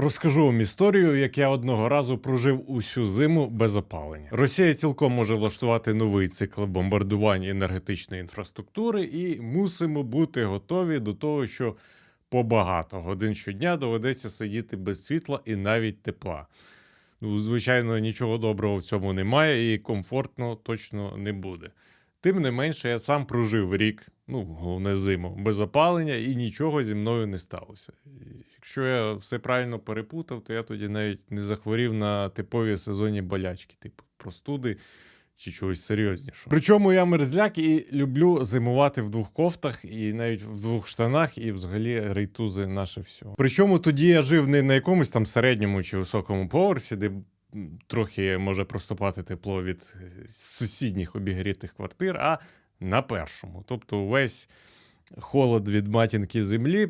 Розкажу вам історію, як я одного разу прожив усю зиму без опалення. Росія цілком може влаштувати новий цикл бомбардувань енергетичної інфраструктури, і мусимо бути готові до того, що по багато годин щодня доведеться сидіти без світла і навіть тепла. Ну, звичайно, нічого доброго в цьому немає, і комфортно точно не буде. Тим не менше, я сам прожив рік, ну, головне зиму, без опалення, і нічого зі мною не сталося. Якщо я все правильно перепутав, то я тоді навіть не захворів на типові сезонні болячки, типу простуди чи чогось серйознішого. Причому я мерзляк і люблю зимувати в двох кофтах, і навіть в двох штанах, і взагалі рейтузи наше все. Причому тоді я жив не на якомусь там середньому чи високому поверсі, де трохи може проступати тепло від е, сусідніх обігрітих квартир, а на першому. Тобто весь холод від матінки землі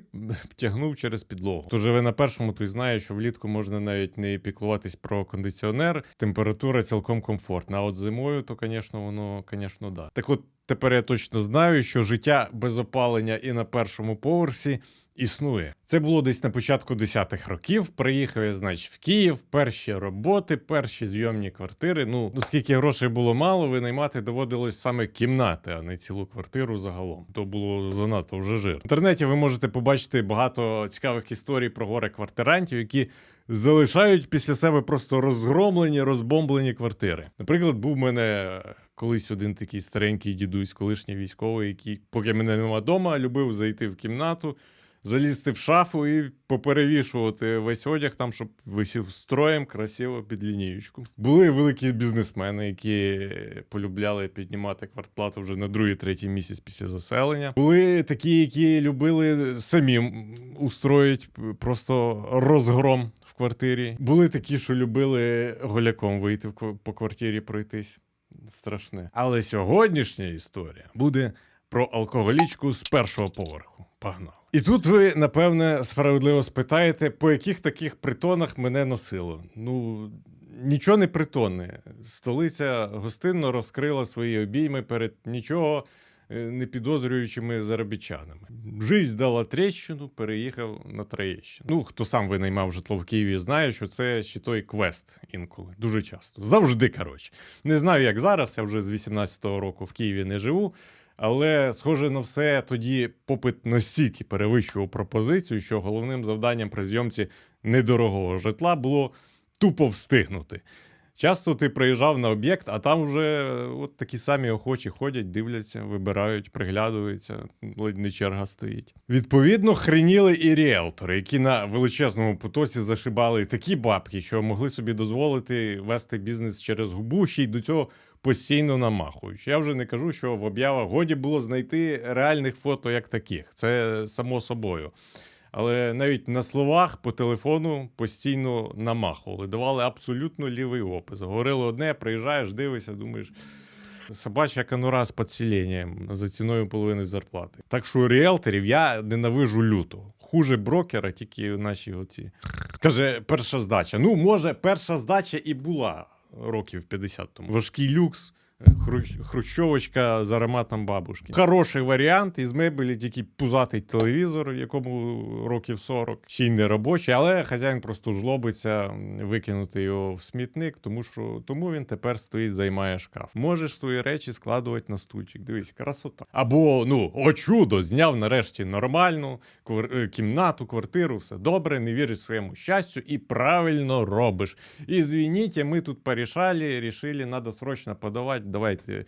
тягнув через підлогу. Хто живе на першому, той знає, що влітку можна навіть не піклуватись про кондиціонер, температура цілком комфортна. А от зимою, то, звісно, воно, звісно, да. Так от тепер я точно знаю, що життя без опалення і на першому поверсі існує. Це було десь на початку 10-х років. Приїхав я, значить, в Київ, перші роботи, перші зйомні квартири. Ну, оскільки грошей було мало, винаймати доводилось саме кімнати, а не цілу квартиру загалом. То було занадто вже жир. В інтернеті ви можете побачити багато цікавих історій про горе квартирантів, які залишають після себе просто розгромлені, розбомблені квартири. Наприклад, був в мене колись один такий старенький дідусь, колишній військовий, який, поки мене нема вдома, любив зайти в кімнату. Залізти в шафу і поперевішувати весь одяг там, щоб висів строєм красиво під лінієчку. Були великі бізнесмени, які полюбляли піднімати квартплату вже на другий, третій місяць після заселення. Були такі, які любили самі устроїть просто розгром в квартирі. Були такі, що любили голяком вийти в по квартирі пройтись. Страшне. Але сьогоднішня історія буде про алкоголічку з першого поверху. Погнали. І тут ви, напевне, справедливо спитаєте, по яких таких притонах мене носило. Ну, нічого не притонне. Столиця гостинно розкрила свої обійми перед нічого е, не підозрюючими заробітчанами. Жизнь дала тріщину, переїхав на Троєщину. Ну, хто сам винаймав житло в Києві, знає, що це ще той квест інколи. Дуже часто. Завжди, коротше. Не знаю, як зараз, я вже з 18-го року в Києві не живу. Але, схоже на все, тоді попит настільки перевищував пропозицію, що головним завданням при зйомці недорогого житла було тупо встигнути. Часто ти приїжджав на об'єкт, а там вже е, от такі самі охочі ходять, дивляться, вибирають, приглядуються, ледь не черга стоїть. Відповідно, хреніли і ріелтори, які на величезному потоці зашибали такі бабки, що могли собі дозволити вести бізнес через губу, ще й до цього постійно намахуючи. Я вже не кажу, що в об'явах годі було знайти реальних фото як таких. Це само собою. Але навіть на словах по телефону постійно намахували, давали абсолютно лівий опис. Говорили одне, приїжджаєш, дивишся, думаєш. Собача конура з підсіленням за ціною половини зарплати. Так що ріелторів я ненавижу люто. Хуже брокера, тільки наші оці. Каже, перша здача. Ну, може, перша здача і була років 50 тому. Важкий люкс. Хрущ- Хрущовочка з ароматом бабушки. Хороший варіант із мебелі, тільки пузатий телевізор, якому років 40, ще й не робочий, але хазяїн просто жлобиться викинути його в смітник, тому що тому він тепер стоїть, займає шкаф. Можеш свої речі складувати на стульчик. Дивись, красота. Або ну, о чудо, зняв нарешті нормальну е, кімнату, квартиру, все добре, не віриш своєму щастю і правильно робиш. Извините, ми тут порішали, рішили, надо срочно подавати. Давайте.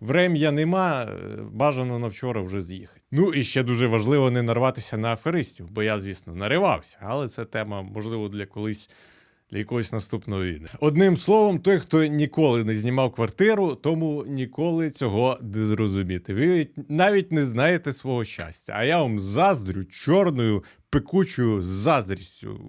Врем'я нема, е, бажано на вчора вже з'їхати. Ну і ще дуже важливо не нарватися на аферистів, бо я, звісно, наривався, але це тема, можливо, для колись. Якогось наступного відео. Одним словом, той, хто ніколи не знімав квартиру, тому ніколи цього не зрозуміти. Ви навіть не знаєте свого щастя. А я вам заздрю чорною пекучою заздрістю.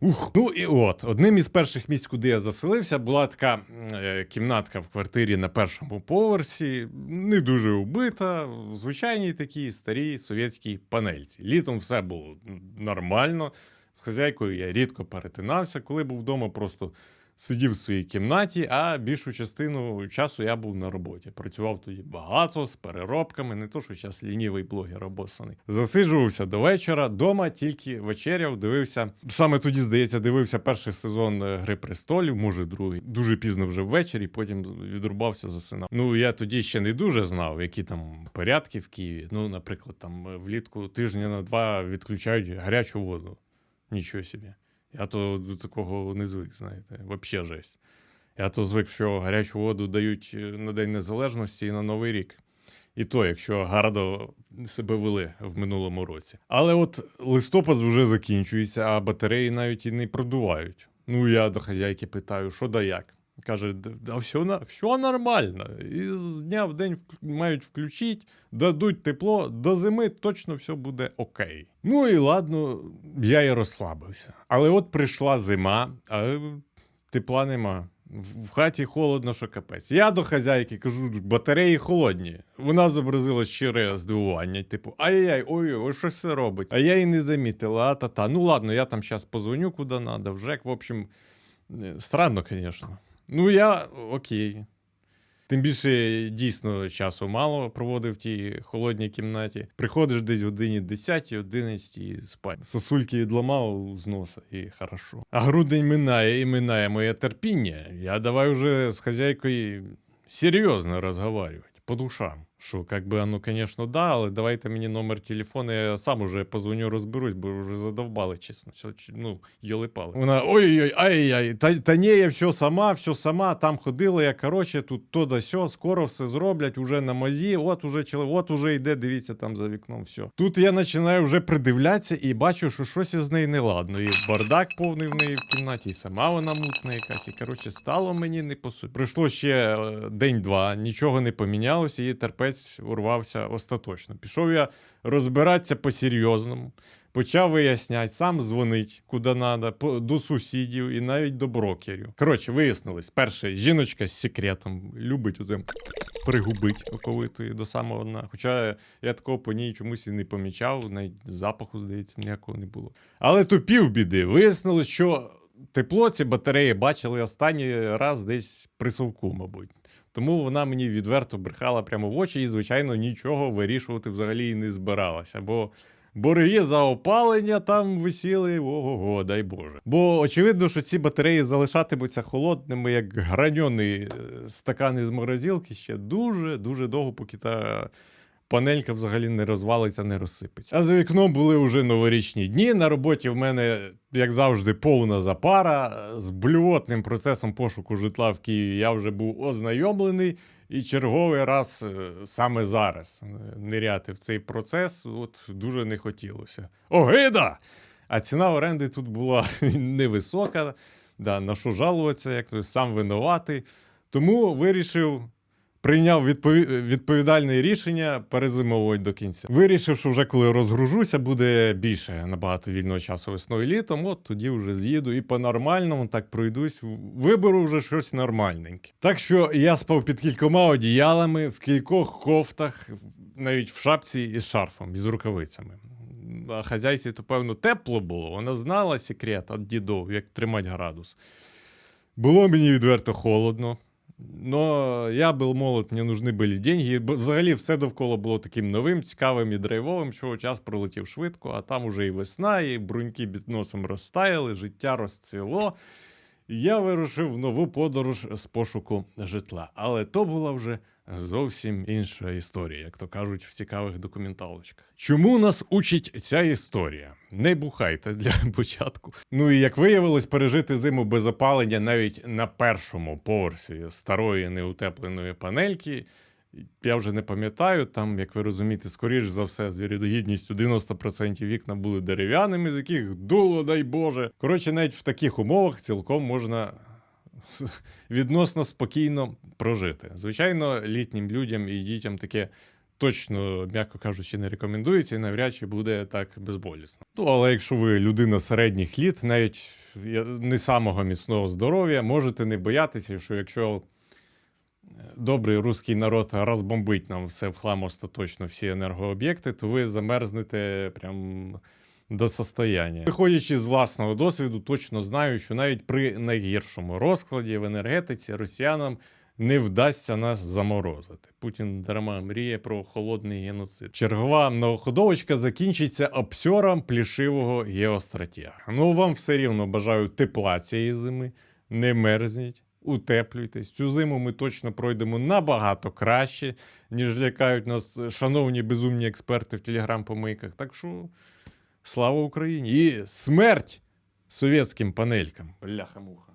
Ух. Ну і от, одним із перших місць, куди я заселився, була така е, кімнатка в квартирі на першому поверсі, не дуже убита, в звичайній такій старій совєтській панельці. Літом все було нормально. З хазяйкою я рідко перетинався, коли був вдома, просто сидів в своїй кімнаті, а більшу частину часу я був на роботі. Працював тоді багато з переробками, не то, що зараз лінівий блогер обосаний. Засиджувався до вечора, дома тільки вечеряв, дивився. Саме тоді, здається, дивився перший сезон е, Гри престолів, може другий. Дуже пізно вже ввечері, потім відрубався, засинав. Ну я тоді ще не дуже знав, які там порядки в Києві. Ну, наприклад, там е, влітку тижня на два відключають гарячу воду. Нічого собі. Я то до такого не звик, знаєте, взагалі жесть. Я то звик, що гарячу воду дають е, на День Незалежності і на Новий рік. І то, якщо гарно себе вели в минулому році. Але от листопад вже закінчується, а батареї навіть і не продувають. Ну, я до хазяйки питаю, що да як. Каже, да все, все нормально. І з дня в день мають включити, дадуть тепло, до зими точно все буде окей. Ну і ладно, я і розслабився. Але от прийшла зима, а тепла нема. В хаті холодно, що капець. Я до хазяйки кажу, батареї холодні. Вона зобразила щире здивування. Типу, ай-яй, ой, ой, що це робить? А я і не замітила, а та-та. Ну ладно, я там зараз позвоню куди надо, в ЖЕК. В общем, е, странно, звісно. Ну, я окей. Тим більше дійсно часу мало проводив в тій холодній кімнаті. Приходиш десь годині 10 11 і спать. Сосульки відламав з носа і хорошо. А грудень минає і минає моє терпіння. Я давай уже з хазяйкою серйозно розговорювати. По душам. Що, как би, ну, звісно, да, але давайте мені номер телефону, я сам уже позвоню, розберусь, бо вже задовбали, чесно. Ну, йоли-пали. Вона ой-ой-ой, ай-яй, та, та ні, я все сама, все сама, там ходила я, коротше, тут то да сьо, скоро все зроблять, уже на мазі, от уже чоловік, от уже йде, дивіться там за вікном, все. Тут я починаю вже придивлятися і бачу, що щось із неї неладно. І бардак повний в неї в кімнаті, і сама вона мутна якась. І коротше, стало мені не по суті. Пройшло ще е, день-два, нічого не помінялося, і терпець урвався остаточно. Пішов я розбиратися по-серйозному. Почав виясняти, сам дзвонить куди треба, до сусідів і навіть до брокерів. Коротше, вияснилось, перше, жіночка з секретом любить оце пригубить оковитої до самого дна. Хоча я такого по ній чомусь і не помічав, навіть запаху, здається, ніякого не було. Але то півбіди. Вияснилось, що тепло ці батареї бачили останній раз десь при совку, мабуть. Тому вона мені відверто брехала прямо в очі і, звичайно, нічого вирішувати взагалі і не збиралася. Бо борги за опалення там висіли, ого-го, дай Боже. Бо очевидно, що ці батареї залишатимуться холодними, як граньоний стакани стакан із морозилки ще дуже-дуже довго, поки та панелька взагалі не розвалиться, не розсипеться. А за вікном були вже новорічні дні. На роботі в мене, як завжди, повна запара. З блювотним процесом пошуку житла в Києві я вже був ознайомлений. І черговий раз е, саме зараз е, ниряти в цей процес от дуже не хотілося. Огида! А ціна оренди тут була невисока. Да, на що жалуватися, як то сам винуватий. Тому вирішив прийняв відповідальне рішення перезимовувати до кінця. Вирішив, що вже коли розгружуся, буде більше набагато вільного часу весною літом. От тоді вже з'їду і по-нормальному так пройдусь. Виберу вже щось нормальненьке. Так що я спав під кількома одіялами, в кількох кофтах, навіть в шапці із шарфом, із рукавицями. А хазяйці, то певно, тепло було. Вона знала секрет від дідов, як тримати градус. Було мені відверто холодно. Но я був молод, мені нужны були деньги. Взагалі все довкола було таким новим, цікавим і драйвовим, що час пролетів швидко, а там уже і весна, і бруньки під носом розтаяли, життя розцвіло. Я вирушив в нову подорож з пошуку житла. Але то була вже зовсім інша історія, як то кажуть в цікавих документалочках. Чому нас учить ця історія? Не бухайте для початку. Ну і як виявилось, пережити зиму без опалення навіть на першому поверсі старої неутепленої панельки. Я вже не пам'ятаю, там, як ви розумієте, скоріш за все, з вірогідністю 90% вікна були дерев'яними, з яких дуло, дай Боже. Коротше, навіть в таких умовах цілком можна відносно спокійно прожити. Звичайно, літнім людям і дітям таке точно, м'яко кажучи, не рекомендується і навряд чи буде так безболісно. Ну, але якщо ви людина середніх літ, навіть не самого міцного здоров'я, можете не боятися, що якщо добрий руський народ розбомбить нам все в хлам остаточно, всі енергооб'єкти, то ви замерзнете прям до состояння. Виходячи з власного досвіду, точно знаю, що навіть при найгіршому розкладі в енергетиці росіянам не вдасться нас заморозити. Путін дарма мріє про холодний геноцид. Чергова многоходовочка закінчиться обсьором плішивого геостратега. Ну вам все рівно бажаю тепла цієї зими, не мерзніть. Утеплюйтесь. Цю зиму ми точно пройдемо набагато краще, ніж лякають нас шановні безумні експерти в телеграм-помийках. Так що слава Україні і смерть совєтським панелькам. Бляха-муха.